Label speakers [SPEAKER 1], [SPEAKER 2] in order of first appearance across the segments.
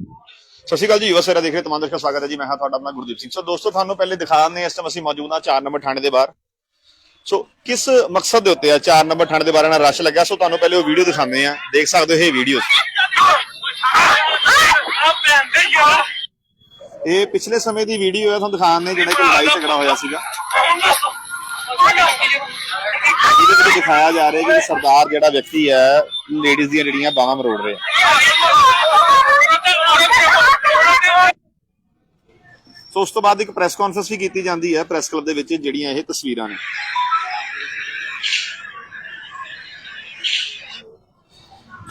[SPEAKER 1] ਸਤਿ ਸ਼੍ਰੀ ਅਕਾਲ ਜੀ ਯੁਵਾ ਸੇਰਾ ਦੇਖ ਰਹੇ ਤਮਾਮ ਦਰਸ਼ਕਾਂ ਦਾ ਸਵਾਗਤ ਹੈ ਜੀ। ਮੈਂ ਹਾਂ ਤੁਹਾਡਾ ਆਪਣਾ ਗੁਰਦੀਪ ਸਿੰਘ। ਸੋ ਦੋਸਤੋ, ਤੁਹਾਨੂੰ ਪਹਿਲੇ ਦਿਖਾ ਇਸ ਟਾਈਮ ਅਸੀਂ ਮੌਜੂਦ ਹਾਂ 4 ਨੰਬਰ ਥਾਣੇ ਦੇ ਬਾਹਰ। ਸੋ ਕਿਸ ਮਕਸਦ ਦੇ ਉੱਤੇ ਆ 4 ਨੰਬਰ ਥਾਣੇ ਦੇ ਬਾਹਰ ਨਾਲ ਰਸ਼ ਲੱਗਿਆ? ਸੋ ਤੁਹਾਨੂੰ ਪਹਿਲੇ ਉਹ ਵੀਡੀਓ ਦਿਖਾਉਂਦੇ ਆ ਦੇਖ ਸਕਦੇ ਹੋ ਇਹ ਵੀਡੀਓ ਇਹ ਪਿਛਲੇ ਸਮੇਂ ਦੀ ਵੀਡੀਓ ਹੈ, ਤੁਹਾਨੂੰ ਦਿਖਾਉਂਦੇ ਜਿਹੜੇ ਕਿ ਲੜਾਈ ਝਗੜਾ ਹੋਇਆ ਸੀਗਾ। ਜਿਹਦੇ ਵਿੱਚ ਦਿਖਾਇਆ ਜਾ ਰਿਹਾ ਕਿ ਸਰਦਾਰ ਜਿਹੜਾ ਵਿਅਕਤੀ ਹੈ, ਲੇਡੀਜ਼ ਦੀਆਂ ਜਿਹੜੀਆਂ ਬਾਹਾਂ ਮਰੋੜ ਰਿਹਾ ਸੋ ਉਸ ਤੋਂ ਬਾਅਦ ਇੱਕ ਪ੍ਰੈਸ ਕਾਨਫਰੰਸ ਵੀ ਕੀਤੀ ਜਾਂਦੀ ਹੈ ਪ੍ਰੈਸ ਕਲੱਬ ਦੇ ਵਿੱਚ, ਜਿਹੜੀਆਂ ਇਹ ਤਸਵੀਰਾਂ ਨੇ।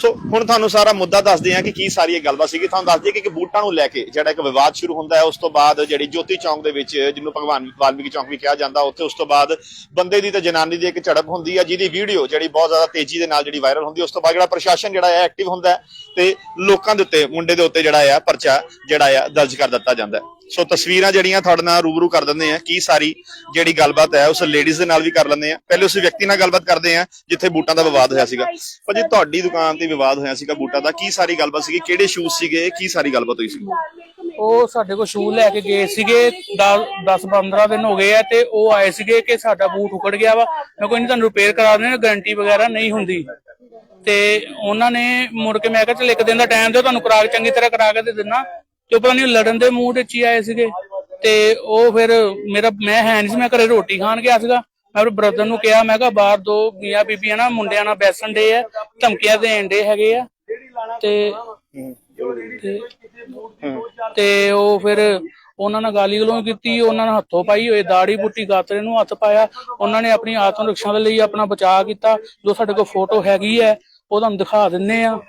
[SPEAKER 1] ਸੋ ਹੁਣ ਤੁਹਾਨੂੰ ਸਾਰਾ ਮੁੱਦਾ ਦੱਸਦੇ ਹਾਂ ਕਿ ਕੀ ਸਾਰੀ ਇਹ ਗੱਲਬਾਤ ਸੀਗੀ। ਤੁਹਾਨੂੰ ਦੱਸ ਦਈਏ ਕਿ ਇੱਕ ਬੂਟਾਂ ਨੂੰ ਲੈ ਕੇ ਜਿਹੜਾ ਇੱਕ ਵਿਵਾਦ ਸ਼ੁਰੂ ਹੁੰਦਾ ਹੈ, ਉਸ ਤੋਂ ਬਾਅਦ ਜਿਹੜੀ ਜੋਤੀ ਚੌਂਕ ਦੇ ਵਿੱਚ, ਜਿਹਨੂੰ ਭਗਵਾਨ ਵਾਲਮੀਕੀ ਚੌਂਕ ਵੀ ਕਿਹਾ ਜਾਂਦਾ, ਉੱਥੇ ਉਸ ਤੋਂ ਬਾਅਦ ਬੰਦੇ ਦੀ ਤੇ ਜਨਾਨੀ ਦੀ ਇੱਕ ਝੜਪ ਹੁੰਦੀ ਹੈ, ਜਿਹਦੀ ਵੀਡੀਓ ਜਿਹੜੀ ਬਹੁਤ ਜ਼ਿਆਦਾ ਤੇਜ਼ੀ ਦੇ ਨਾਲ ਜਿਹੜੀ ਵਾਇਰਲ ਹੁੰਦੀ ਹੈ, ਉਸ ਤੋਂ ਬਾਅਦ ਜਿਹੜਾ ਪ੍ਰਸ਼ਾਸਨ ਜਿਹੜਾ ਹੈ ਐਕਟਿਵ ਹੁੰਦਾ ਹੈ ਤੇ ਲੋਕਾਂ ਦੇ ਉੱਤੇ, ਮੁੰਡੇ ਦੇ ਉੱਤੇ ਜਿਹੜਾ ਹੈ ਪਰਚਾ ਜਿਹੜਾ ਹੈ ਦਰਜ ਕਰ ਦਿੱਤਾ ਜਾਂਦਾ ਹੈ। ਸੋ ਤਸਵੀਰਾਂ ਜਿਹੜੀਆਂ ਤੁਹਾਡੇ ਨਾਲ ਰੂਬਰੂ ਕਰ ਦਿੰਦੇ ਆ, ਕੀ ਸਾਰੀ ਜਿਹੜੀ ਗੱਲਬਾਤ ਹੈ, ਉਸ ਲੇਡੀਜ਼ ਦੇ ਨਾਲ ਵੀ ਕਰ ਲੈਂਦੇ ਆ। ਪਹਿਲੇ ਉਸ ਵਿਅਕਤੀ ਨਾਲ ਗੱਲਬਾਤ ਕਰਦੇ ਆ, ਜਿੱਥੇ ਬੂਟਾਂ ਦਾ ਵਿਵਾਦ ਹੋਇਆ ਸੀਗਾ। ਭਾਜੀ, ਤੁਹਾਡੀ ਦੁਕਾਨ ਤੇ ਵਿਵਾਦ ਹੋਇਆ ਸੀਗਾ ਬੂਟਾਂ ਦਾ। ਕੀ ਸਾਰੀ ਗੱਲਬਾਤ ਸੀਗੀ? ਕਿਹੜੇ ਸ਼ੂਜ਼ ਸੀਗੇ? ਕੀ ਸਾਰੀ ਗੱਲਬਾਤ ਹੋਈ ਸੀ?
[SPEAKER 2] ਉਹ ਸਾਡੇ ਕੋਲ ਸ਼ੂ ਲੈ ਕੇ ਗਏ ਸੀਗੇ 10 15 ਦਿਨ ਹੋ ਗਏ ਆ ਤੇ ਉਹ ਆਏ ਸੀਗੇ ਕਿ ਸਾਡਾ ਬੂਟ ਉਕੜ ਗਿਆ ਵਾ। ਮੈਂ ਕੋਈ ਨਹੀਂ ਤੁਹਾਨੂੰ ਰਿਪੇਅਰ ਕਰਾ ਦੇਣਾ ਗਾਰੰਟੀ ਵਗੈਰਾ ਨਹੀਂ ਹੁੰਦੀ। ਤੇ ਉਹਨਾਂ ਨੇ ਮੁੜ ਕੇ ਮੈਂ ਕਿਹਾ, ਚਲ ਇੱਕ ਦਿਨ ਦਾ ਟਾਈਮ ਦਿਓ, ਤੁਹਾਨੂੰ ਕਰਾ ਕੇ ਚੰਗੀ ਤਰ੍ਹਾਂ ਕਰਾ ਕੇ ਦੇ ਦਿੰਨਾ ਤੇ ਉਹ ਪਤਾ ਨਹੀਂ ਲੜਨ ਦੇ ਮੂਡ ਵਿੱਚ ਹੀ ਆਏ ਸੀਗੇ। ਤੇ ਉਹ ਫਿਰ ਮੇਰਾ, ਮੈਂ ਹੈ ਨਹੀਂ ਸੀ, ਮੈਂ ਘਰੇ ਰੋਟੀ ਖਾਣ ਗਿਆ ਸੀਗਾ। ਮੈਂ ਆਪਣੇ ਬ੍ਰਦਰ ਨੂੰ ਕਿਹਾ, ਮੈਂ ਕਿਹਾ ਬਾਹਰ ਦੋ ਮੀਆਂ ਬੀਬੀਆਂ ਨਾ, ਮੁੰਡਿਆਂ ਨਾਲ ਬੈਸਣ ਦੇ ਆ, ਧਮਕੀਆਂ ਦੇਣ ਦੇ ਹੈਗੇ ਆ। ਤੇ ਤੇ ਉਹ ਫਿਰ ਉਹਨਾਂ ਨਾਲ ਗਾਲੀ ਗਲੋਂ ਕੀਤੀ, ਉਹਨਾਂ ਨੇ ਹੱਥੋਂ ਪਾਈ ਹੋਏ ਦਾੜੀ ਬੁੱਟੀ ਗਾਤਰੇ ਨੂੰ ਹੱਥ ਪਾਇਆ। ਉਹਨਾਂ ਨੇ ਆਪਣੀ ਆਤਮ ਰੱਖਿਆ ਦੇ ਲਈ ਆਪਣਾ ਬਚਾਅ ਕੀਤਾ। ਜੋ ਸਾਡੇ ਕੋਲ ਫੋਟੋ ਹੈਗੀ ਹੈ, ਉਹ ਤੁਹਾਨੂੰ ਦਿਖਾ ਦਿੰਨੇ ਆ।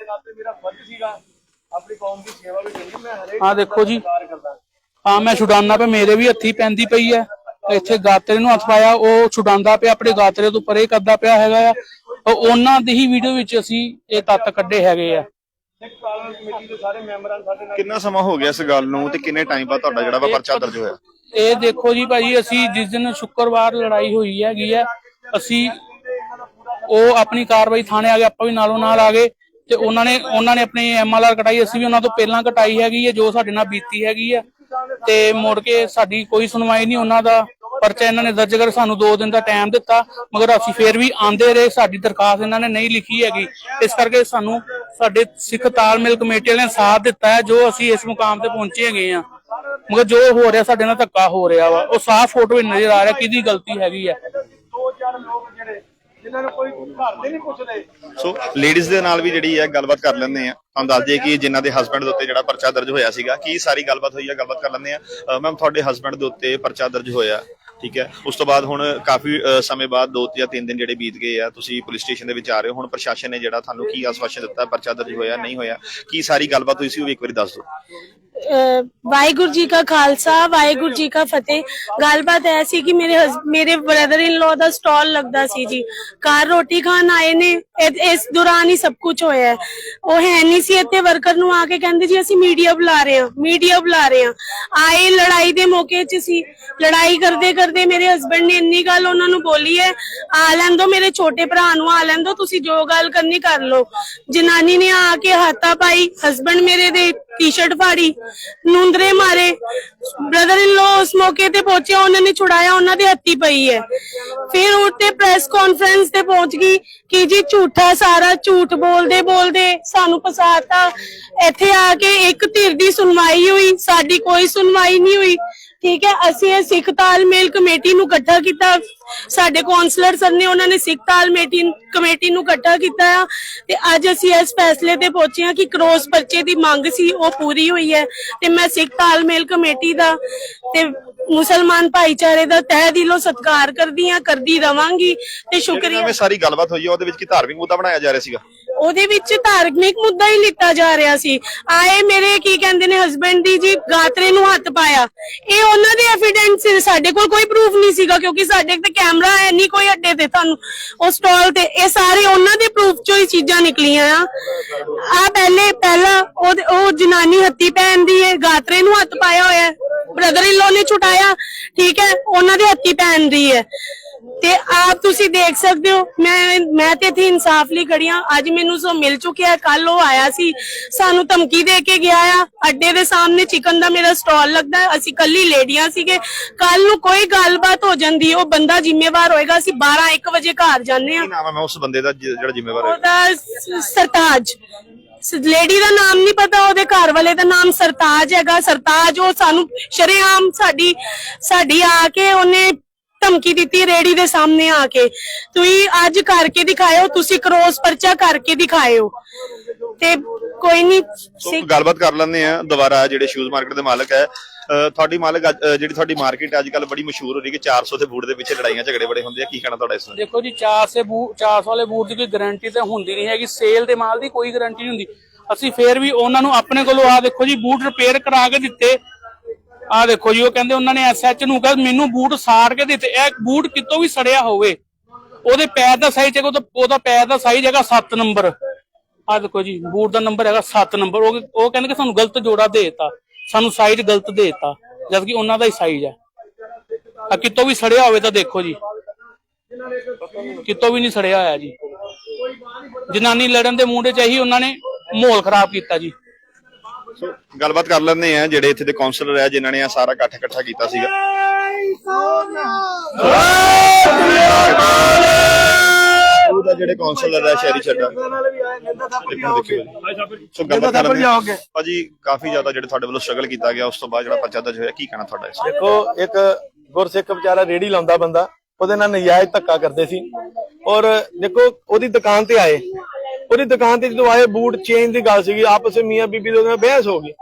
[SPEAKER 2] ਹਾਂ ਦੇਖੋ ਜੀ। ਹਾਂ ਮੈਂ ਛੁਡਾਨਾ ਪਿਆ ਮੇਰੇ ਵੀ ਹੱਥੀ ਪੈਂਦੀ ਪਈ ਹੈ। ਇੱਥੇ ਗਾਤਰੇ ਨੂੰ ਹੱਥ ਪਾਇਆ ਉਹ ਛੁਡਾਉਂਦਾ ਪਿਆ ਆਪਣੇ ਗਾਤਰੇ ਤੋਂ ਪਰੇ ਕਰਦਾ ਪਿਆ ਹੈਗਾ ਆ। ਉਹ ਉਹਨਾਂ ਦੀ ਹੀ ਵੀਡੀਓ ਵਿੱਚ ਅਸੀਂ ਇਹ ਤੱਤ ਕੱਢੇ ਹੈਗੇ ਆ।
[SPEAKER 1] ਕਿੰਨਾ ਸਮਾਂ ਹੋ ਗਿਆ ਇਸ ਗੱਲ ਨੂੰ ਤੇ ਕਿੰਨੇ ਟਾਈਮ ਬਾਅਦ ਤੁਹਾਡਾ ਜਿਹੜਾ ਵਾ ਪਰਚਾ ਦਰਜ ਹੋਇਆ?
[SPEAKER 2] ਇਹ ਦੇਖੋ ਜੀ ਭਾਜੀ ਅਸੀਂ ਜਿਸ ਦਿਨ ਸ਼ੁੱਕਰਵਾਰ ਲੜਾਈ ਹੋਈ ਹੈਗੀ ਹੈ ਅਸੀਂ ਉਹ ਆਪਣੀ ਕਾਰਵਾਈ ਥਾਣੇ ਆ ਗਏ ਆਪਾਂ ਵੀ ਨਾਲੋਂ ਨਾਲ ਆ ਗਏ। ਤੇ ਉਹਨਾਂ ਨੇ ਉਹਨਾਂ ਨੇ ਆਪਣੀ ਐਮਐਲਆਰ ਕਟਾਈ, ਅਸੀਂ ਵੀ ਉਹਨਾਂ ਤੋਂ ਪਹਿਲਾਂ ਕਟਾਈ ਹੈਗੀ ਹੈ, ਜੋ ਸਾਡੇ ਨਾਲ ਬੀਤੀ ਹੈਗੀ ਹੈ। ਤੇ ਮੁੜ ਕੇ ਸਾਡੀ ਕੋਈ ਸੁਣਵਾਈ ਨਹੀਂ, ਉਹਨਾਂ ਦਾ ਪਰਚਾ ਇਹਨਾਂ ਨੇ ਦਰਜ ਕਰ ਸਾਨੂੰ 2 ਦਿਨ ਦਾ ਟਾਈਮ ਦਿੱਤਾ, ਮਗਰ ਅਸੀਂ ਫੇਰ ਵੀ ਆਂਦੇ ਰਹੇ, ਸਾਡੀ ਦਰਖਾਸਤ ਇਹਨਾਂ ਨੇ ਨਹੀਂ ਲਿਖੀ ਹੈਗੀ। ਇਸ ਕਰਕੇ ਸਾਨੂੰ ਸਾਡੇ ਸਿੱਖ ਤਾਲਮੇਲ ਕਮੇਟੀ ਵਾਲਿਆਂ ਨੇ ਸਾਥ ਦਿੱਤਾ ਹੈ, ਜੋ ਅਸੀਂ ਇਸ ਮੁਕਾਮ ਤੇ ਪਹੁੰਚੇ ਹੈਗੇ ਆ ਮਗਰ ਜੋ ਹੋ ਰਿਹਾ, ਸਾਡੇ ਨਾਲ ਧੱਕਾ ਹੋ ਰਿਹਾ ਵਾ। ਉਹ ਸਾਫ਼ ਫੋਟੋ ਵਿੱਚ ਨਜ਼ਰ ਆ ਰਿਹਾ, ਕਿਹਦੀ ਗਲਤੀ ਹੈਗੀ ਹੈ।
[SPEAKER 1] ਸੋ ਲੇਡੀਜ਼ ਦੇ ਨਾਲ ਵੀ ਜਿਹੜੀ ਹੈ ਗੱਲਬਾਤ ਕਰ ਲੈਂਦੇ ਆ। ਤੁਹਾਨੂੰ ਦੱਸ ਦਈਏ ਕਿ ਜਿਨ੍ਹਾਂ ਦੇ ਹਸਬੰਡ ਦੇ ਉੱਤੇ ਜਿਹੜਾ ਪਰਚਾ ਦਰਜ ਹੋਇਆ ਸੀਗਾ, ਕੀ ਸਾਰੀ ਗੱਲਬਾਤ ਹੋਈ ਹੈ ਗੱਲਬਾਤ ਕਰ ਲੈਂਦੇ ਆ। ਮੈਮ ਤੁਹਾਡੇ ਹਸਬੰਡ ਦੇ ਉੱਤੇ ਪਰਚਾ ਦਰਜ ਹੋਇਆ, ਠੀਕ ਹੈ। ਉਸ ਤੋਂ ਬਾਅਦ ਹੁਣ ਕਾਫੀ ਸਮੇਂ ਬਾਅਦ ਦੋ ਜਾਂ ਤਿੰਨ ਦਿਨ ਜਿਹੜੇ ਬੀਤ ਗਏ ਆ, ਤੁਸੀਂ ਪੁਲਿਸ ਸਟੇਸ਼ਨ ਦੇ ਵਿੱਚ ਆ ਰਹੇ ਹੋ। ਹੁਣ ਪ੍ਰਸ਼ਾਸਨ ਨੇ ਜਿਹੜਾ ਤੁਹਾਨੂੰ ਕੀ ਆਸਵਾਸ਼ਨ ਦਿੱਤਾ, ਪਰਚਾ ਦਰਜ ਹੋਇਆ, ਨਹੀਂ ਹੋਇਆ, ਕੀ ਸਾਰੀ ਗੱਲਬਾਤ ਹੋਈ ਸੀ ਉਹ ਵੀ ਇੱਕ ਵਾਰੀ ਦੱਸ ਦਿਓ।
[SPEAKER 3] ਵਾਹਿਗੁਰੂ ਜੀ ਕਾ ਖਾਲਸਾ, ਵਾਹਿਗੁਰੂ ਜੀ ਕਾ ਫਤਿਹ। ਗੱਲਬਾਤ ਐ ਸੀ ਕਿ ਮੇਰੇ ਮੇਰੇ brother in low the stall ਲੱਗਦਾ ਸੀ ਜੀ। ਘਰ ਰੋਟੀ ਖਾਣ ਆਏ ਨੇ ਇਸ ਦੌਰਾਨ ਹੀ ਸਭ ਕੁਝ ਹੋਇਆ। ਉਹ ਹੈ ਨਹੀਂ ਸੀ ਇੱਥੇ ਵਰਕਰ ਨੂੰ ਆ ਕੇ ਕਹਿੰਦੇ ਜੀ, ਅਸੀਂ ਮੀਡੀਆ ਬੁਲਾ ਰਹੇ ਹਾਂ ਮੀਡੀਆ ਬੁਲਾ ਰਹੇ ਹਾਂ। ਆਏ ਲੜਾਈ ਦੇ ਮੌਕੇ 'ਚ ਸੀ। ਲੜਾਈ ਕਰਦੇ ਕਰਦੇ ਮੇਰੇ ਹਸਬੰਡ ਨੇ ਇੰਨੀ ਗੱਲ ਉਹਨਾਂ ਨੂੰ ਬੋਲੀ ਹੈ, ਆ ਲੈਣ ਮੇਰੇ ਛੋਟੇ ਭਰਾ ਨੂੰ, ਆ ਲੈਣ ਤੁਸੀਂ ਜੋ ਗੱਲ ਕਰਨੀ ਕਰ ਲਓ। ਜਨਾਨੀ ਨੇ ਆ ਕੇ ਹੱਥਾ ਪਾਈ ਹਸਬੰਡ ਮੇਰੇ ਦੇ ਟੀ-ਸ਼ਰਟ ਫਾੜੀ, ਨੂੰਦਰੇ ਮਾਰੇ। ਬ੍ਰਦਰ ਇਨ ਲੋ ਉਸ ਮੌਕੇ ਤੇ ਪਹੁੰਚਿਆ, ਉਹਨਾਂ ਨੇ ਛੁਡਾਇਆ, ਉਹਨਾਂ ਦੇ ਹੱਥੀ ਪਈ ਹੈ। ਫਿਰ ਉੱਤੇ ਪ੍ਰੈਸ ਕਾਨਫਰੰਸ ਤੇ ਪਹੁੰਚ ਗਈ ਕਿ ਜੀ ਝੂਠਾ ਸਾਰਾ, ਝੂਠ ਬੋਲਦੇ ਬੋਲਦੇ ਸਾਨੂੰ ਫਸਾਤਾ। ਇੱਥੇ ਆ ਕੇ ਇੱਕ ਧਿਰ ਦੀ ਸੁਣਵਾਈ ਹੋਈ, ਸਾਡੀ ਕੋਈ ਸੁਣਵਾਈ ਨਹੀਂ ਹੋਈ। ਠੀਕ ਹੈ ਅਸੀਂ ਇਹ ਸਿੱਖ ਤਾਲਮੇਲ ਕਮੇਟੀ ਨੂੰ ਇਕੱਠਾ ਕੀਤਾ। ਸਾਡੇ ਕਾਉਂਸਲਰ ਸਰ ਨੇ ਉਹਨਾਂ ਨੇ ਸਿੱਖ ਤਾਲਮੇਲ ਕਮੇਟੀ ਨੂੰ ਇਕੱਠਾ ਕੀਤਾ ਆ ਤੇ ਅੱਜ ਅਸੀਂ ਇਸ ਫੈਸਲੇ ਤੇ ਪਹੁੰਚੇ ਹਾਂ ਕਿ ਕ੍ਰੋਸ ਪਰਚੇ ਦੀ ਮੰਗ ਸੀ ਉਹ ਪੂਰੀ ਹੋਈ ਹੈ ਤੇ ਮੈਂ ਸਿੱਖ ਤਾਲਮੇਲ ਕਮੇਟੀ ਦਾ ਤੇ ਮੁਸਲਮਾਨ ਭਾਈਚਾਰੇ ਦਾ ਤਹਿ ਦਿਲੋਂ ਸਤਿਕਾਰ ਕਰਦੀ ਹਾਂ ਕਰਦੀ ਰਵਾਂਗੀ ਤੇ ਸ਼ੁਕਰੀਆ।
[SPEAKER 1] ਸਾਰੀ ਗੱਲਬਾਤ ਹੋਈ ਹੈ ਉਹਦੇ ਵਿੱਚ ਕੀ ਧਾਰਮਿਕ ਮੁੱਦਾ ਬਣਾਇਆ ਜਾ ਰਿਹਾ ਸੀਗਾ?
[SPEAKER 3] ਉਹਦੇ ਵਿੱਚ ਧਾਰਮਿਕ ਮੁੱਦਾ ਹੀ ਲਿੱਤਾ ਜਾ ਰਿਹਾ ਸੀ। ਆਏ ਮੇਰੇ ਕੀ ਕਹਿੰਦੇ ਨੇ ਹਸਬੰਡ ਦੀ ਜੀ ਗਾਤਰੇ ਨੂੰ ਹੱਥ ਪਾਇਆ। ਇਹ ਉਹਨਾਂ ਦੇ ਐਵੀਡੈਂਸ ਸੀ ਸਾਡੇ ਕੋਲ ਕੋਈ ਪ੍ਰੂਫ ਨਹੀਂ ਸੀਗਾ ਕਿਉਂਕਿ ਸਾਡੇ ਤੇ ਕੈਮਰਾ ਹੈ ਨਹੀਂ ਕੋਈ ਅੱਡੇ ਤੇ ਤੁਹਾਨੂੰ, ਉਹ ਸਟਾਲ ਤੇ। ਇਹ ਸਾਰੇ ਉਹਨਾਂ ਦੇ ਪ੍ਰੂਫ ਚੋਂ ਹੀ ਚੀਜ਼ਾਂ ਨਿਕਲੀਆਂ ਆ। ਆ ਪਹਿਲੇ, ਪਹਿਲਾ ਉਹ ਜਨਾਨੀ ਹੱਥੀ ਪਹਿਨਦੀ ਹੈ ਗਾਤਰੇ ਨੂੰ ਹੱਥ ਪਾਇਆ ਹੋਇਆ ਬ੍ਰਦਰ ਇਨ ਲੋ ਨੇ ਛੁਟਾਇਆ। ਠੀਕ ਹੈ, ਉਹਨਾਂ ਦੇ ਹੱਥੀ ਪਹਿਨਦੀ ਹੈ। ਤੇ ਆਪ ਤੁਸੀਂ ਦੇਖ ਸਕਦੇ ਹੋ ਮੈਂ ਮੈਂ ਤੇ ਇੱਥੇ ਇਨਸਾਫ ਲਈ ਖੜੀ ਹਾਂ। ਅੱਜ ਮੈਨੂੰ ਸੋ ਮਿਲ ਚੁੱਕਿਆ ਕੱਲ ਉਹ ਆਇਆ ਸੀ। ਸਾਨੂੰ ਧਮਕੀ ਦੇ ਕੇ ਗਿਆ ਆ। ਅੱਡੇ ਦੇ ਸਾਹਮਣੇ ਚਿਕਨ ਦਾ ਮੇਰਾ ਸਟਾਲ ਲੱਗਦਾ ਅਸੀਂ ਕੱਲੀ ਲੇਡੀਆਂ ਸੀਗੇ। ਕੱਲ ਨੂੰ ਕੋਈ ਗੱਲਬਾਤ ਹੋ ਜਾਂਦੀ ਉਹ ਬੰਦਾ ਜ਼ਿੰਮੇਵਾਰ ਹੋਏਗਾ। ਅਸੀਂ 12 1 ਵਜੇ ਘਰ ਜਾਂਦੇ
[SPEAKER 1] ਕੀ ਨਾਮ ਹੈ? ਮੈਂ ਉਸ ਬੰਦੇ ਦਾ ਜਿਹੜਾ ਜ਼ਿੰਮੇਵਾਰ ਹੈ
[SPEAKER 3] ਉਹਦਾ ਸਰਤਾਜ। ਲੇਡੀ ਦਾ ਨਾਮ ਨਹੀਂ ਪਤਾ ਉਹਦੇ ਘਰ ਵਾਲੇ ਦਾ ਨਾਮ ਸਰਤਾਜ ਹੈਗਾ। ਸਰਤਾਜ ਉਹ ਸਾਨੂੰ ਸ਼ਰੇਆਮ ਸਾਡੀ ਸਾਡੀ ਆ ਕੇ ਉਹਨੇ ਧਮਕੀ ਦਿੱਤੀ ਰੇੜੀ ਦੇ ਸਾਹਮਣੇ ਆ ਕੇ। ਤੁਸੀਂ ਅੱਜ ਕਰਕੇ ਦਿਖਾਇਓ ਤੁਸੀਂ ਕਰੋਸ ਪਰਚਾ ਕਰਕੇ ਦਿਖਾਇਓ। ਤੇ ਕੋਈ ਨਹੀਂ
[SPEAKER 1] ਸੋ ਗੱਲਬਾਤ ਕਰ ਲੈਂਦੇ ਆ ਦੁਬਾਰਾ ਜਿਹੜੇ ਸ਼ੂਜ਼ ਮਾਰਕੀਟ ਦੇ ਮਾਲਕ ਹੈ। ਅਹ ਤੁਹਾਡੀ ਮਾਲਕ ਅੱਜ- ਅਹ ਜਿਹੜੀ ਤੁਹਾਡੀ ਮਾਰਕੀਟ ਅੱਜ ਕੱਲ ਬੜੀ ਮਸ਼ਹੂਰ ਹੋ ਰਹੀ ਹੈ ਕਿ 400 ਦੇ ਬੂਟ ਦੇ ਪਿੱਛੇ ਲੜਾਈਆਂ ਝਗੜੇ ਬੜੇ ਹੁੰਦੇ ਆ। ਕੀ ਕਹਿਣਾ ਤੁਹਾਡਾ ਇਸ ਬਾਰੇ?
[SPEAKER 2] ਦੇਖੋ ਜੀ 400 ਬੂਟ 400 ਵਾਲੇ ਬੂਟ ਦੀ ਕੋਈ ਗਾਰੰਟੀ ਤਾਂ ਹੁੰਦੀ ਨਹੀਂ ਹੈਗੀ। ਸੇਲ ਦੇ ਮਾਲ ਦੀ ਕੋਈ ਗਾਰੰਟੀ ਨਹੀਂ ਹੁੰਦੀ। ਅਸੀਂ ਫੇਰ ਵੀ ਉਹਨਾਂ ਨੂੰ ਆਪਣੇ ਕੋਲੋਂ ਆ ਦੇਖੋ ਜੀ ਬੂਟ ਰਿਪੇਅਰ ਕਰਾ ਕੇ ਦਿੱਤੇ। ਆ ਦੇਖੋ ਜੀ, ਉਹ ਕਹਿੰਦੇ ਉਹਨਾਂ ਨੇ ਐਸਐਚ ਨੂੰ ਕਿਹਾ, ਮੈਨੂੰ ਬੂਟ ਸਾੜ ਕੇ ਦਿੱਤੇ। ਇਹ ਬੂਟ ਕਿਤੋਂ ਵੀ ਸੜਿਆ ਹੋਵੇ, ਉਹਦੇ ਪੈਰ ਦਾ ਸਾਈਜ਼ ਹੈਗਾ, ਉਹਦਾ- ਪੈਰ ਦਾ ਸਾਈਜ਼ ਹੈਗਾ 7 ਨੰਬਰ ਆ ਦੇਖੋ ਜੀ, ਬੂਟ ਦਾ ਨੰਬਰ ਹੈਗਾ 7 ਨੰਬਰ ਉਹ ਉਹ ਕਹਿੰਦੇ ਕਿ ਸਾਨੂੰ ਗਲਤ ਜੋੜਾ ਦੇਤਾ। ਸਾਨੂੰ ਸਾਈਜ਼ ਗਲਤ ਦੇਤਾ ਜਦ ਕਿ ਉਹਨਾਂ ਦਾ ਹੀ ਸਾਈਜ਼ ਹੈ। ਆ ਕਿਤੋਂ ਵੀ ਸੜਿਆ ਹੋਵੇ ਤਾਂ ਦੇਖੋ ਜੀ। ਕਿਤੋਂ ਵੀ ਨਹੀਂ ਸੜਿਆ ਹੋਇਆ ਜੀ। ਜਨਾਨੀ ਲੜਨ ਦੇ ਮੂੰਹ ਚ ਇਹੀ ਉਹਨਾਂ ਨੇ ਮਾਹੌਲ ਖਰਾਬ ਕੀਤਾ ਜੀ।
[SPEAKER 1] ਸੋ ਗੱਲਬਾਤ ਕਰ ਲੈਂਦੇ ਆ ਜਿਹੜੇ ਇੱਥੇ ਦੇ ਕਾਉਂਸਲਰ ਹੈ ਜਿਨ੍ਹਾਂ ਨੇ ਆ ਸਾਰਾ ਇਕੱਠ ਇਕੱਠਾ ਕੀਤਾ ਸੀਗਾ। ਉਹਦਾ ਜਿਹੜੇ ਕਾਉਂਸਲਰ ਹੈ ਸ਼ਹਿਰੀ ਛੱਡਾ ਦੇਖੋ ਦੇਖਿਓ ਸੋ ਗੱਲਬਾਤ ਕਰ ਲੈਂਦੇ ਹਾਂ। ਭਾਜੀ ਕਾਫੀ ਜ਼ਿਆਦਾ ਜਿਹੜੇ ਤੁਹਾਡੇ ਵੱਲੋਂ ਸਟਰਗਲ ਕੀਤਾ ਗਿਆ ਉਸ ਤੋਂ ਬਾਅਦ ਜਿਹੜਾ ਪਰਚਾ ਦਰਜ ਹੋਇਆ ਕੀ ਕਹਿਣਾ ਤੁਹਾਡਾ ਇਸ?
[SPEAKER 4] ਦੇਖੋ ਇੱਕ ਗੁਰਸਿੱਖ ਵਿਚਾਰਾ ਰੇੜੀ ਲਾਉਂਦਾ ਬੰਦਾ ਉਹਦੇ ਨਾਲ ਨਜਾਇਜ਼ ਧੱਕਾ ਕਰਦੇ ਸੀ। ਔਰ ਦੇਖੋ ਉਹਦੀ ਦੁਕਾਨ ਤੇ ਆਏ। ਉਹਦੀ ਦੁਕਾਨ ਤੇ ਜਦੋਂ ਆਏ ਬੂਟ ਚੇਂਜ ਦੀ ਗੱਲ ਸੀਗੀ ਆਪਸ ਵਿੱਚ ਮੀਆਂ ਬੀਬੀ ਦੇ ਉਹਦੇ ਨਾਲ ਬਹਿਸ ਹੋ ਗਈ।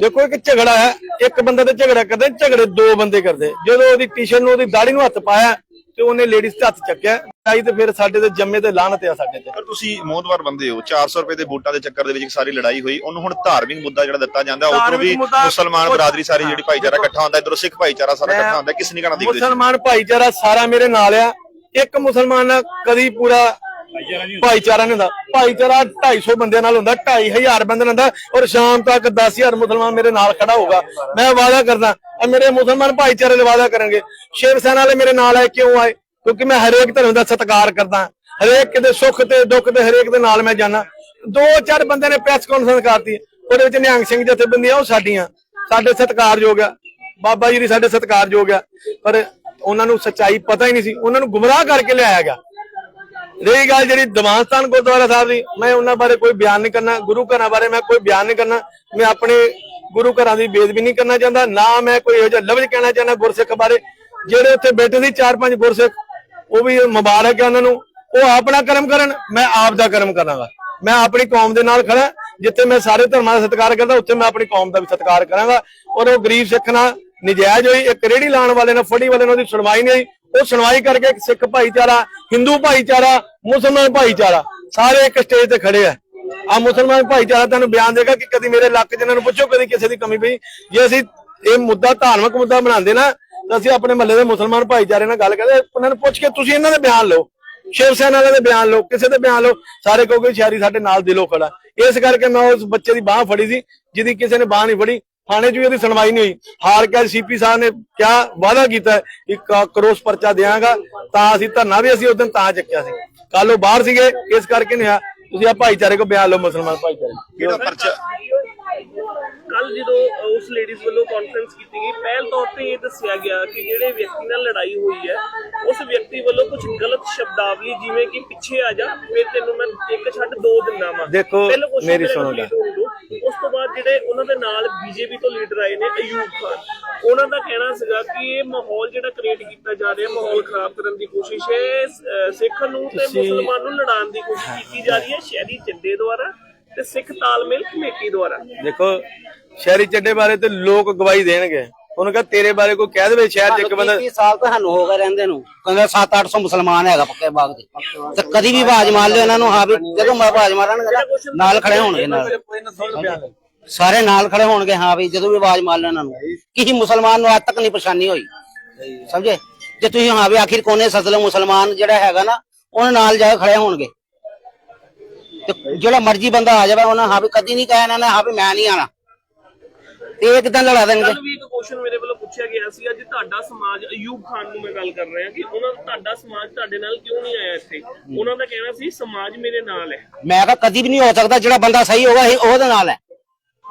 [SPEAKER 4] ਦੇਖੋ ਇੱਕ ਝਗੜਾ ਹੈ ਇੱਕ ਬੰਦਾ ਤੇ ਝਗੜਾ ਕਰਦੇ ਝਗੜੇ ਦੋ ਬੰਦੇ ਕਰਦੇ। ਜਦੋਂ ਉਹਦੀ ਟੀ-ਸ਼ਰਟ ਨੂੰ ਉਹਦੀ ਦਾੜੀ ਨੂੰ ਹੱਥ ਪਾਇਆ ਤੇ ਉਹਨੇ ਲੇਡੀਜ਼ ਤੇ ਹੱਥ ਚੱਕਿਆ ਆਈ ਤੇ ਫਿਰ ਸਾਡੇ ਤੇ ਜੰਮੇ ਤੇ ਲਾਹਨਤ ਆ ਸਾਡੇ ਤੇ।
[SPEAKER 1] ਪਰ ਤੁਸੀਂ ਮੋਹਦਵਾਰ ਬੰਦੇ ਹੋ 400 ਰੁਪਏ ਦੇ ਬੂਟਾਂ ਦੇ ਚੱਕਰ ਦੇ ਵਿੱਚ ਇੱਕ ਸਾਰੀ ਲੜਾਈ ਹੋਈ ਉਹਨੂੰ ਹੁਣ ਧਾਰਮਿਕ ਮੁੱਦਾ ਜਿਹੜਾ ਦਿੱਤਾ ਜਾਂਦਾ ਉਧਰੋਂ ਵੀ ਮੁਸਲਮਾਨ ਬਰਾਦਰੀ ਸਾਰੀ ਜਿਹੜੀ ਭਾਈਚਾਰਾ ਇਕੱਠਾ ਹੁੰਦਾ ਇਧਰੋਂ ਸਿੱਖ ਭਾਈਚਾਰਾ ਸਾਰਾ ਇਕੱਠਾ ਹੁੰਦਾ ਕਿਸ ਨਿਗਾਹ ਨਾਲ ਦੇਖਦੇ
[SPEAKER 4] ਮੁਸਲਮਾਨ ਭਾਈਚਾਰਾ ਸਾਰਾ ਮੇਰੇ ਨਾਲ ਆ ਇੱਕ ਮੁਸਲਮਾਨ ਨਾਲ ਕਦੀ ਪੂਰਾ ਭਾਈਚਾਰਾ ਨਹੀਂ ਹੁੰਦਾ। ਭਾਈਚਾਰਾ 250 ਬੰਦਿਆਂ ਨਾਲ ਹੁੰਦਾ 2500 ਬੰਦੇ ਨਾਲ ਹੁੰਦਾ। ਔਰ ਸ਼ਾਮ ਤੱਕ 10000 ਮੁਸਲਮਾਨ ਮੇਰੇ ਨਾਲ ਖੜਾ ਹੋਊਗਾ। ਮੈਂ ਵਾਅਦਾ ਕਰਦਾ, ਇਹ ਮੇਰੇ ਮੁਸਲਮਾਨ ਭਾਈਚਾਰੇ ਦੇ ਵਾਅਦਾ ਕਰਨਗੇ। ਸ਼ਿਵ ਸੈਨਾ ਵਾਲੇ ਮੇਰੇ ਨਾਲ ਆਏ, ਕਿਉਂ ਆਏ? ਕਿਉਂਕਿ ਮੈਂ ਹਰੇਕ ਧਰਮ ਦਾ ਸਤਿਕਾਰ ਕਰਦਾ। ਹਰੇਕ ਦੇ ਸੁੱਖ ਤੇ ਦੁੱਖ ਤੇ ਹਰੇਕ ਦੇ ਨਾਲ ਮੈਂ ਜਾਣਾ ਦੋ ਚਾਰ ਬੰਦੇ ਨੇ ਪ੍ਰੈਸ ਕਾਨਫਰੰਸ ਕਰਤੀ। ਉਹਦੇ ਵਿੱਚ ਨਿਹੰਗ ਸਿੰਘ ਜਥੇਬੰਦੀਆਂ, ਉਹ ਸਾਡੀਆਂ। ਸਾਡੇ ਸਤਿਕਾਰਯੋਗ ਆ। ਬਾਬਾ ਜੀ ਦੀ ਸਾਡੇ ਸਤਿਕਾਰਯੋਗ ਆ। ਪਰ ਉਹਨਾਂ ਨੂੰ ਸੱਚਾਈ ਪਤਾ ਹੀ ਨਹੀਂ ਸੀ। ਉਹਨਾਂ ਨੂੰ ਗੁੰਮਰਾਹ ਕਰਕੇ ਲਿਆਇਆ ਗਿਆ। ਰਹੀ ਗੱਲ ਜਿਹੜੀ ਦੀਵਾਨਸਥਾਨ ਗੁਰਦੁਆਰਾ ਸਾਹਿਬ ਦੀ, ਮੈਂ ਉਹਨਾਂ ਬਾਰੇ ਕੋਈ ਬਿਆਨ ਨਹੀਂ ਕਰਨਾ, ਗੁਰੂ ਘਰਾਂ ਬਾਰੇ ਮੈਂ ਕੋਈ ਬਿਆਨ ਨਹੀਂ ਕਰਨਾ, ਮੈਂ ਆਪਣੇ ਗੁਰੂ ਘਰਾਂ ਦੀ ਬੇਇੱਜ਼ਤੀ ਨਹੀਂ ਕਰਨਾ ਚਾਹੁੰਦਾ, ਨਾ ਮੈਂ ਕੋਈ ਇਹੋ ਜਿਹਾ ਲਫ਼ਜ਼ ਕਹਿਣਾ ਚਾਹੁੰਦਾ ਗੁਰਸਿੱਖ ਬਾਰੇ, ਜਿਹੜੇ ਉੱਥੇ ਬੈਠੇ ਸੀ ਚਾਰ ਪੰਜ ਗੁਰਸਿੱਖ, ਉਹ ਵੀ ਮੁਬਾਰਕ ਹੈ ਉਹਨਾਂ ਨੂੰ, ਉਹ ਆਪਣਾ ਕਰਮ ਕਰਨ, ਮੈਂ ਆਪ ਦਾ ਕਰਮ ਕਰਾਂਗਾ। ਮੈਂ ਆਪਣੀ ਕੌਮ ਦੇ ਨਾਲ ਖੜਾ ਜਿੱਥੇ ਮੈਂ ਸਾਰੇ ਧਰਮਾਂ ਦਾ ਸਤਿਕਾਰ ਕਰਦਾ, ਉੱਥੇ ਮੈਂ ਆਪਣੀ ਕੌਮ ਦਾ ਵੀ ਸਤਿਕਾਰ ਕਰਾਂਗਾ। ਔਰ ਉਹ ਗਰੀਬ ਸਿੱਖ ਨਾਲ ਨਜਾਇਜ਼ ਹੋਈ, ਇੱਕ ਰੇੜੀ ਲਾਉਣ ਵਾਲੇ ਨਾਲ, ਫੜੀ ਵਾਲੇ ਨਾਲ ਉਹਦੀ ਸੁਣਵਾਈ ਨਹੀਂ ਹੋਈ ਉਹ ਸੁਣਵਾਈ ਕਰਕੇ ਸਿੱਖ ਭਾਈਚਾਰਾ, ਹਿੰਦੂ ਭਾਈਚਾਰਾ, ਮੁਸਲਮਾਨ ਭਾਈਚਾਰਾ ਸਾਰੇ ਇੱਕ ਸਟੇਜ ਤੇ ਖੜੇ ਆ। ਆ ਮੁਸਲਮਾਨ ਭਾਈਚਾਰਾ ਤੁਹਾਨੂੰ ਬਿਆਨ ਦੇਗਾ ਕਿ ਕਦੀ ਮੇਰੇ ਲੱਕ 'ਚ ਇਹਨਾਂ ਨੂੰ ਪੁੱਛੋ, ਕਦੀ ਕਿਸੇ ਦੀ ਕਮੀ ਪਈ। ਜੇ ਅਸੀਂ ਇਹ ਮੁੱਦਾ, ਧਾਰਮਿਕ ਮੁੱਦਾ ਬਣਾਉਂਦੇ ਨਾ, ਤਾਂ ਅਸੀਂ ਆਪਣੇ ਮਹੱਲੇ ਦੇ ਮੁਸਲਮਾਨ ਭਾਈਚਾਰੇ ਨਾਲ ਗੱਲ ਕਰਦੇ, ਉਹਨਾਂ ਨੂੰ ਪੁੱਛ ਕੇ ਤੁਸੀਂ ਇਹਨਾਂ ਦੇ ਬਿਆਨ ਲਓ। ਸ਼ਿਵ ਸੈਨਾ ਵਾਲੇ ਦੇ ਬਿਆਨ ਲਓ, ਕਿਸੇ ਦੇ ਬਿਆਨ ਲਓ, ਸਾਰੇ ਕਹੋਗੇ ਸ਼ਹਿਰੀ ਸਾਡੇ ਨਾਲ ਦਿਲੋਂ ਖੜਾ। ਇਸ ਕਰਕੇ ਮੈਂ ਉਸ ਬੱਚੇ ਦੀ ਬਾਹ ਫੜੀ ਸੀ, ਜਿਹਦੀ ਕਿਸੇ ਨੇ ਬਾਹ ਨਹੀਂ ਫੜੀ। ਥਾਣੇ 'ਚ ਵੀ ਉਹਦੀ ਸੁਣਵਾਈ ਨਹੀਂ ਹੋਈ। ਹਾਰ ਕੇ ਸੀਪੀ ਸਾਹਿਬ ਨੇ ਕਿਹਾ ਵਾਅਦਾ ਕੀਤਾ ਕਿ ਕਰੋਸ ਪਰਚਾ ਦਿਆਂਗਾ, ਤਾਂ ਅਸੀਂ ਧਰਨਾ ਵੀ ਅਸੀਂ ਉਸ ਦਿਨ ਤਾਂ ਚੱਕਿਆ ਸੀ। ਕੱਲ ਉਹ ਬਾਹਰ ਸੀਗੇ, ਇਸ ਕਰਕੇ ਨਹੀਂ ਆ ਤੁਸੀਂ ਆ ਭਾਈਚਾਰੇ ਕੋ ਬਿਆਨ ਲਓ ਮੁਸਲਮਾਨ ਭਾਈਚਾਰੇ
[SPEAKER 1] ਕਿਹੜਾ ਪਰਚਾ?
[SPEAKER 5] ਕੱਲ ਜਦੋਂ ਉਸ ਲੇਡੀਜ਼ ਵੱਲੋਂ ਕਾਨਫਰੰਸ ਕੀਤੀ ਗਈ ਪਹਿਲ ਤੌਰ ਤੇ ਇਹ ਦੱਸਿਆ ਗਿਆ ਕਿ ਜਿਹੜੇ ਵਿਅਕਤੀ ਨਾਲ ਲੜਾਈ ਹੋਈ ਹੈ ਉਸ ਵਿਅਕਤੀ ਵੱਲੋਂ ਕੁਝ ਗਲਤ ਸ਼ਬਦਾਵਲੀ ਜਿਵੇਂ ਕਿ ਪਿੱਛੇ ਆ ਜਾ ਫਿਰ ਤੈਨੂੰ ਮੈਂ ਇੱਕ ਛੱਡ ਦੋ ਦਿਨਾਂ ਵਾ।
[SPEAKER 4] ਦੇਖੋ, ਮੇਰੀ ਸੁਣੋ।
[SPEAKER 5] ਉਸ ਤੋਂ ਬਾਅਦ ਜਿਹੜੇ ਉਹਨਾਂ ਦੇ ਨਾਲ ਬੀਜੇਪੀ ਤੋਂ ਲੀਡਰ ਆਏ ਨੇ ਅਯੂਬ ਖਾਨ। ਉਹਨਾਂ ਦਾ ਕਹਿਣਾ ਸੀਗਾ ਕਿ ਇਹ ਮਾਹੌਲ ਜਿਹੜਾ ਕ੍ਰੀਏਟ ਕੀਤਾ ਜਾ ਰਿਹਾ ਮਾਹੌਲ ਖਰਾਬ ਕਰਨ ਦੀ ਕੋਸ਼ਿਸ਼ ਹੈ ਸਿੱਖ ਨੂੰ ਤੇ ਮੁਸਲਮਾਨ ਨੂੰ ਲੜਾਉਣ ਦੀ ਕੋਸ਼ਿਸ਼ ਕੀਤੀ ਜਾ ਰਹੀ ਹੈ ਸ਼ਹਿਰੀ ਚੱਡੇ ਦੁਆਰਾ। ਤੇ ਸਿੱਖ ਤਾਲਮੇਲ ਕਮੇਟੀ ਦੁਆਰਾ।
[SPEAKER 4] ਦੇਖੋ ਸ਼ਹਿਰੀ ਚੱਡੇ ਬਾਰੇ ਤੇ ਲੋਕ ਗਵਾਹੀ ਦੇਣਗੇ। ਉਹਨੂੰ ਕਹ ਤੇਰੇ ਬਾਰੇ ਕੋਈ ਕਹਿ ਦੇਵੇ ਸ਼ਹਿਰ 'ਚ ਇੱਕ ਬੰਦਾ
[SPEAKER 6] 30 ਸਾਲ ਤਾਂ ਸਾਨੂੰ ਹੋ ਗਏ ਰਹਿੰਦੇ ਨੂੰ। ਕਹਿੰਦੇ 7-800 ਮੁਸਲਮਾਨ ਹੈਗਾ ਪੱਕੇ ਬਾਗ ਦੇ। ਤੇ ਕਦੀ ਵੀ ਆਵਾਜ਼ ਮਾਰ ਲਿਓ ਇਹਨਾਂ ਨੂੰ ਹਾਂ ਵੀ ਜਦੋਂ ਮੈਂ ਆਵਾਜ਼ ਮਾਰਾਂਗਾ ਨਾਲ ਖੜੇ ਹੋਣਗੇ ਨਾਲ। ਸਾਰੇ ਨਾਲ ਖੜੇ ਹੋਣਗੇ ਹਾਂ ਵੀ ਜਦੋਂ ਵੀ ਆਵਾਜ਼ ਮਾਰ ਲਿਓ ਇਹਨਾਂ ਨੂੰ। ਕਿਸੇ ਮੁਸਲਮਾਨ ਨੂੰ ਅੱਜ ਤੱਕ ਨਹੀਂ ਪਰੇਸ਼ਾਨੀ ਹੋਈ। ਸਮਝੇ? ਜੇ ਤੁਸੀਂ ਹਾਂ ਵੀ ਆਖਿਰ ਕੋਨੇ ਸਸਲੇ ਮੁਸਲਮਾਨ ਜਿਹੜਾ ਹੈਗਾ ਨਾ ਉਹਨੇ ਨਾਲ ਜਾ ਕੇ ਖੜੇ ਹੋਣਗੇ। ਤੇ ਜਿਹੜਾ ਮਰਜ਼ੀ ਬੰਦਾ ਆ ਜਾਵੇ ਉਹਨਾਂ ਹਾਂ ਵੀ ਕਦੀ ਨਹੀਂ ਕਹਿਆ ਇਹਨਾਂ ਨੇ ਹਾਂ ਵੀ ਮੈਂ ਨਹੀਂ ਆਣਾ ਤੇ ਇਹ ਕਿਦਾਂ ਲੜਾ ਦੇਣਗੇ?
[SPEAKER 5] ਕੱਲ ਵੀ ਇੱਕ ਕੁਐਸਚਨ ਮੇਰੇ ਵੱਲੋਂ ਪੁੱਛਿਆ ਗਿਆ ਸੀ ਅੱਜ ਤੁਹਾਡਾ ਸਮਾਜ ਅਯੂਬ ਖਾਨ ਨੂੰ ਮੈਂ ਗੱਲ ਕਰ ਰਿਹਾ ਕਿ ਉਹਨਾਂ ਤੁਹਾਡਾ ਸਮਾਜ ਤੁਹਾਡੇ ਨਾਲ ਕਿਉਂ ਨਹੀਂ ਆਇਆ ਇੱਥੇ? ਉਹਨਾਂ ਦਾ ਕਹਿਣਾ ਸੀ ਸਮਾਜ ਮੇਰੇ ਨਾਲ ਹੈ।
[SPEAKER 6] ਮੈਂ ਕਿਹਾ ਕਦੀ ਵੀ ਨਹੀਂ ਹੋ ਸਕਦਾ ਜਿਹੜਾ ਬੰਦਾ ਸਹੀ ਹੋਗਾ ਉਹਦੇ ਨਾਲ ਹੈ।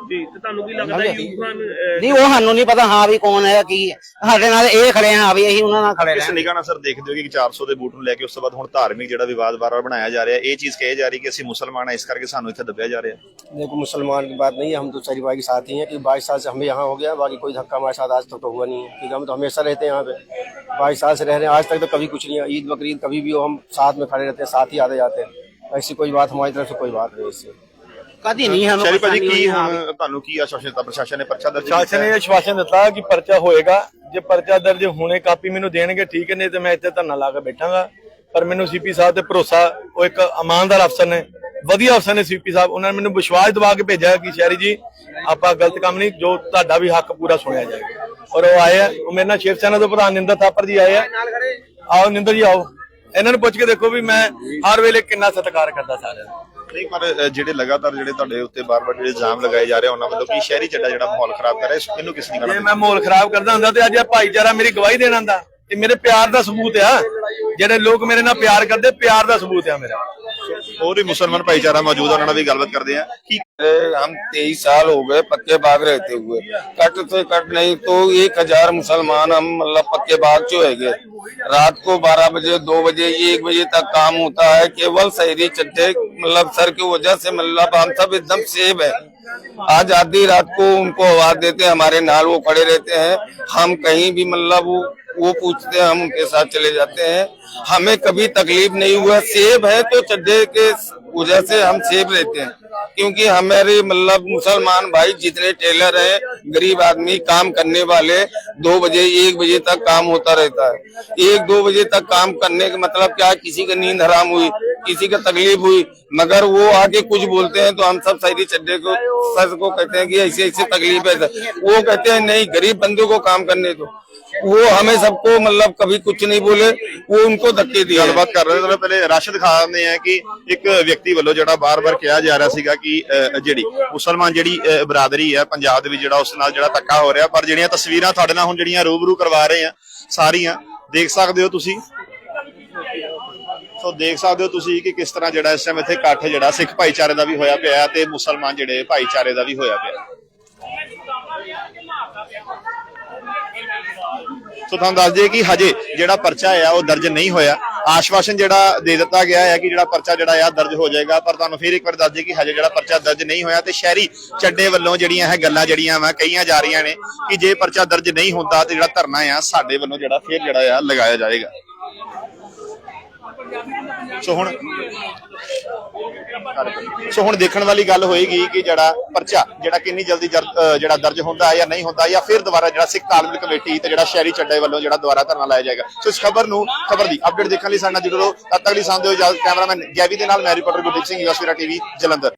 [SPEAKER 5] ਜੀ ਤੇ ਤੁਹਾਨੂੰ ਕੀ ਲੱਗਦਾ ਅਯੂਬ ਖਾਨ ਅਹ,
[SPEAKER 6] ਨਹੀਂ ਉਹ ਸਾਨੂੰ ਨਹੀਂ ਪਤਾ ਹਾਂ ਵੀ ਕੌਣ ਹੈ ਕੀ ਹੈ ਸਾਡੇ ਨਾਲ ਇਹ ਖੜੇ ਹਾਂ ਵੀ ਅਸੀਂ ਉਹਨਾਂ ਨਾਲ ਖੜੇ
[SPEAKER 1] ਕਿਸ
[SPEAKER 6] ਰਹੇ
[SPEAKER 1] ਨਿਗਾਹ ਨਾਲ ਸਰ ਦੇਖਦੇ ਹੋ ਕਿ 400 ਦੇ ਬੂਟ ਨੂੰ ਲੈ ਕੇ ਉਸ ਤੋਂ ਬਾਅਦ ਹੁਣ ਧਾਰਮਿਕ ਜਿਹੜਾ ਵਿਵਾਦ ਵਾਰ-ਵਾਰ ਬਣਾਇਆ ਜਾ ਰਿਹਾ ਇਹ ਚੀਜ਼ ਕਹੀ ਜਾ ਰਹੀ ਕਿ ਅਸੀਂ ਮੁਸਲਮਾਨ ਆ ਇਸ ਕਰਕੇ ਸਾਨੂੰ ਇੱਥੇ ਦੱਬਿਆ ਜਾ ਰਿਹਾ
[SPEAKER 7] देखो मुसलमान की बात नहीं है हम तो सारी भाई के साथ ही हैं कि बाईस साल से हमें यहाँ हो गया बाकी कोई धक्का हमारे साथ आज तक तो हुआ नहीं है क्योंकि हम तो हमेशा रहते हैं यहाँ पे बाईस साल से रह रहे हैं आज तक तो कभी कुछ नहीं है ईद बकरीद कभी भी हो हम साथ में खड़े रहते हैं साथ ही आते जाते हैं ऐसी कोई बात हमारी तरफ से कोई बात नहीं है इससे
[SPEAKER 6] ਕਦੀ ਨਹੀਂ ਸਾਨੂੰ
[SPEAKER 1] ਸ਼ਰੀ ਭਾਜੀ
[SPEAKER 6] ਪਰੇਸ਼ਾਨੀ
[SPEAKER 1] ਕੀ
[SPEAKER 6] ਹੋਈ, ਹਾਂ।
[SPEAKER 1] ਹੁਣ ਤੁਹਾਨੂੰ ਕੀ ਆਸ਼ਵਾਸਨ ਦਿੱਤਾ ਪ੍ਰਸ਼ਾਸਨ ਨੇ ਪਰਚਾ ਦਰਜ
[SPEAKER 4] ਸ਼ਾਸਨ ਨੇ ਆਸ਼ਵਾਸਨ ਦਿੱਤਾ ਕਿ ਪਰਚਾ ਹੋਏਗਾ। ਜੇ ਪਰਚਾ ਦਰਜ ਹੋਣੇ ਕਾਪੀ ਮੈਨੂੰ ਦੇਣਗੇ ਠੀਕ ਹੈ ਨਹੀਂ ਤੇ ਮੈਂ ਇੱਥੇ ਧਰਨਾ ਲਾ ਕੇ ਬੈਠਾਂਗਾ। ਪਰ ਮੈਨੂੰ ਸੀਪੀ ਸਾਹਿਬ ਤੇ ਭਰੋਸਾ ਉਹ ਇੱਕ ਇਮਾਨਦਾਰ ਅਫਸਰ ਨੇ ਵਧੀਆ ਅਫਸਰ ਨੇ ਸੀਪੀ ਸਾਹਿਬ। ਉਹਨਾਂ ਨੇ ਮੈਨੂੰ ਵਿਸ਼ਵਾਸ ਦਿਵਾ ਕੇ ਭੇਜਿਆ ਕਿ ਸ਼ਹਿਰੀ ਜੀ ਆਪਾਂ ਗਲਤ ਕੰਮ ਨਹੀਂ ਜੋ ਤੁਹਾਡਾ ਵੀ ਹੱਕ ਪੂਰਾ ਸੁਣਿਆ ਜਾਏਗਾ ਔਰ ਉਹ ਆਏ ਆ ਉਹ ਮੇਰੇ ਨਾਲ ਸ਼ਿਵ ਸੈਨਾ ਦੇ ਪ੍ਰਧਾਨ ਨਿੰਦਰ ਥਾਪਰ ਜੀ ਆਏ ਆ। ਆਓ ਨਿੰਦਰ ਜੀ ਆਓ। ਇਹਨਾਂ ਨੂੰ ਪੁੱਛ ਕੇ ਦੇਖੋ ਵੀ ਮੈਂ ਹਰ ਵੇਲੇ ਕਿੰਨਾ ਸਤਿਕਾਰ ਕਰਦਾ ਸਾਰਿਆਂ ਦਾ
[SPEAKER 1] ਨਹੀਂ, ਪਰ ਜਿਹੜੇ ਲਗਾਤਾਰ ਜਿਹੜੇ ਤੁਹਾਡੇ ਉੱਤੇ ਬਾਰ-ਬਾਰ ਜਿਹੜੇ ਇਲਜ਼ਾਮ ਲਗਾਏ ਜਾ ਰਹੇ ਉਹਨਾਂ ਵੱਲੋਂ ਕਿ ਸ਼ਹਿਰੀ ਚੱਡਾ ਜਿਹੜਾ ਮਾਹੌਲ ਖਰਾਬ ਕਰ ਰਿਹਾ, ਇਸ- ਇਹਨੂੰ ਕਿਸ ਨਿਗਾਹ
[SPEAKER 4] ਜੇ
[SPEAKER 1] ਨਾਲ
[SPEAKER 4] ਮੈਂ ਮਾਹੌਲ ਖਰਾਬ ਕਰਦਾ ਹੁੰਦਾ ਤੇ ਅੱਜ ਇਹ ਭਾਈਚਾਰਾ ਮੇਰੀ ਗਵਾਹੀ ਦੇਣ ਆਂਦਾ ਇਹ ਮੇਰੇ ਪਿਆਰ ਦਾ ਸਬੂਤ ਆ। ਜਿਹੜੇ ਲੋਕ ਮੇਰੇ ਨਾਲ ਪਿਆਰ ਕਰਦੇ, ਪਿਆਰ ਦਾ ਸਬੂਤ ਆ ਮੇਰਾ।
[SPEAKER 1] ਹੋਰ ਵੀ ਮੁਸਲਮਾਨ ਭਾਈਚਾਰਾ ਮੌਜੂਦ ਆ ਉਹਨਾਂ ਨਾਲ ਵੀ ਗੱਲਬਾਤ ਕਰਦੇ ਆ ਕੀ
[SPEAKER 8] हम तेईस साल हो गए पक्के बाग रहते हुए कट से कट नहीं तो एक हजार मुसलमान हम मतलब पक्के बाग जो है रात को बारह बजे दो बजे एक बजे तक काम होता है केवल शहरी चड्डे मतलब सर की वजह से मतलब हम सब एकदम सेफ है आज आधी रात को उनको आवाज देते हैं हमारे नाल वो खड़े रहते हैं हम कहीं भी मतलब वो वो पूछते हैं, हम उनके साथ चले जाते हैं। हमें कभी तकलीफ़ नहीं हुआ। सेब है तो चड्डे के वजह से हम सेब रहते हैं। क्योंकि हमारे मतलब मुसलमान भाई जितने टेलर हैं, गरीब आदमी, काम करने वाले, दो बजे, एक बजे तक काम होता रहता है। एक, दो बजे तक काम करने का मतलब क्या? किसी का नींद हराम हुई, किसी का तकलीफ़ हुई। मगर वो आके कुछ बोलते हैं तो हम सब शहरी चड्डे को, सर को कहते हैं कि ऐसे ऐसे तकलीफ़ है। वो कहते हैं, नहीं, गरीब बंदे को काम करने दो। वो हमें सबको मतलब कभी कुछ नहीं बोले वो उनको धक्के दिए
[SPEAKER 1] ਗੱਲਬਾਤ ਕਰ ਰਹੇ ਹਾਂ ਪਹਿਲੇ ਰਸ਼ ਦਿਖਾ ਦਿੰਦੇ ਆ ਕਿ ਇੱਕ ਵਿਅਕਤੀ ਵੱਲੋਂ ਜਿਹੜਾ ਬਾਰ-ਬਾਰ ਕਿਹਾ ਜਾ ਰਿਹਾ ਸੀਗਾ ਕਿ ਅ, ਜਿਹੜੀ ਮੁਸਲਮਾਨ ਜਿਹੜੀ ਅ, ਬਰਾਦਰੀ ਹੈ ਪੰਜਾਬ ਦੇ ਵਿੱਚ ਜਿਹੜਾ ਉਸ ਨਾਲ ਜਿਹੜਾ ਧੱਕਾ ਹੋ ਰਿਹਾ ਪਰ ਜਿਹੜੀਆਂ ਤਸਵੀਰਾਂ ਤੁਹਾਡੇ ਨਾਲ ਹੁਣ ਜਿਹੜੀਆਂ ਰੂਬਰੂ ਕਰਵਾ ਰਹੇ ਆ ਸਾਰੀਆਂ ਦੇਖ ਸਕਦੇ ਹੋ ਤੁਸੀਂ ਸੋ ਦੇਖ ਸਕਦੇ ਹੋ ਤੁਸੀਂ ਕਿ ਕਿਸ ਤਰ੍ਹਾਂ ਜਿਹੜਾ ਇਸ ਟਾਈਮ ਇੱਥੇ ਇਕੱਠ ਜਿਹੜਾ ਸਿੱਖ ਭਾਈਚਾਰੇ ਦਾ ਵੀ ਹੋਇਆ ਪਿਆ ਹੈ ਤੇ ਮੁਸਲਮਾਨ ਜਿਹੜੇ ਭਾਈਚਾਰੇ ਦਾ ਵੀ ਹੋਇਆ ਪਿਆ ਸੋ ਤੁਹਾਨੂੰ ਦੱਸ ਦਈਏ ਕਿ ਹਜੇ ਜਿਹੜਾ ਪਰਚਾ ਆ ਉਹ ਦਰਜ ਨਹੀਂ ਹੋਇਆ। ਆਸ਼ਵਾਸਨ ਜਿਹੜਾ ਦੇ ਦਿੱਤਾ ਗਿਆ ਹੈ ਕਿ ਜਿਹੜਾ ਪਰਚਾ ਜਿਹੜਾ ਆ, ਦਰਜ ਹੋ ਜਾਏਗਾ। ਪਰ ਤੁਹਾਨੂੰ ਫਿਰ ਇੱਕ ਵਾਰ ਦੱਸ ਦਈਏ ਕਿ ਹਜੇ ਜਿਹੜਾ ਪਰਚਾ ਦਰਜ ਨਹੀਂ ਹੋਇਆ ਤੇ ਸ਼ਹਿਰੀ ਚੱਡੇ ਵੱਲੋਂ ਜਿਹੜੀਆਂ ਇਹ ਗੱਲਾਂ ਜਿਹੜੀਆਂ ਵਾ, ਕਹੀਆਂ ਜਾ ਰਹੀਆਂ ਨੇ ਕਿ ਜੇ ਪਰਚਾ ਦਰਜ ਨਹੀਂ ਹੁੰਦਾ ਤੇ ਜਿਹੜਾ ਧਰਨਾ ਆ, ਸਾਡੇ ਵੱਲੋਂ ਜਿਹੜਾ ਫਿਰ ਜਿਹੜਾ ਆ, ਲਗਾਇਆ ਜਾਏਗਾ। ਸੋ ਹੁਣ ਸੋ ਹੁਣ ਦੇਖਣ ਵਾਲੀ ਗੱਲ ਹੋਏਗੀ ਕਿ ਜਿਹੜਾ ਪਰਚਾ, ਜਿਹੜਾ ਕਿੰਨੀ ਜਲਦੀ ਜਿਹੜਾ ਦਰਜ ਹੁੰਦਾ ਹੈ ਜਾਂ ਨਹੀਂ ਹੁੰਦਾ ਜਾਂ ਫਿਰ ਦੁਬਾਰਾ ਜਿਹੜਾ ਸਿੱਖ ਤਾਲਮੇਲ ਕਮੇਟੀ ਤੇ ਜਿਹੜਾ ਸ਼ਹਿਰੀ ਚੱਡੇ ਵੱਲੋਂ ਜਿਹੜਾ ਦੁਬਾਰਾ ਧਰਨਾ ਲਾਇਆ ਜਾਏਗਾ। ਸੋ ਇਸ ਖਬਰ ਨੂੰ ਖਬਰ ਦੀ ਅਪਡੇਟ ਦੇਖਣ ਲਈ ਸਾਡੇ ਨਾਲ ਜੁੜੋ ਤਦ ਤੱਕ ਲਈ ਸੰਦੇ ਹੋ ਕੈਮਰਾਮੈਨ ਗੈਵੀ ਦੇ ਨਾਲ, ਮੈਂ ਰਿਪੋਰਟਰ ਗੁਰਦੀਪ ਸਿੰਘ ਯੂਐਸਵੀਰਾ ਟੀਵੀ, ਜਲੰਧਰ।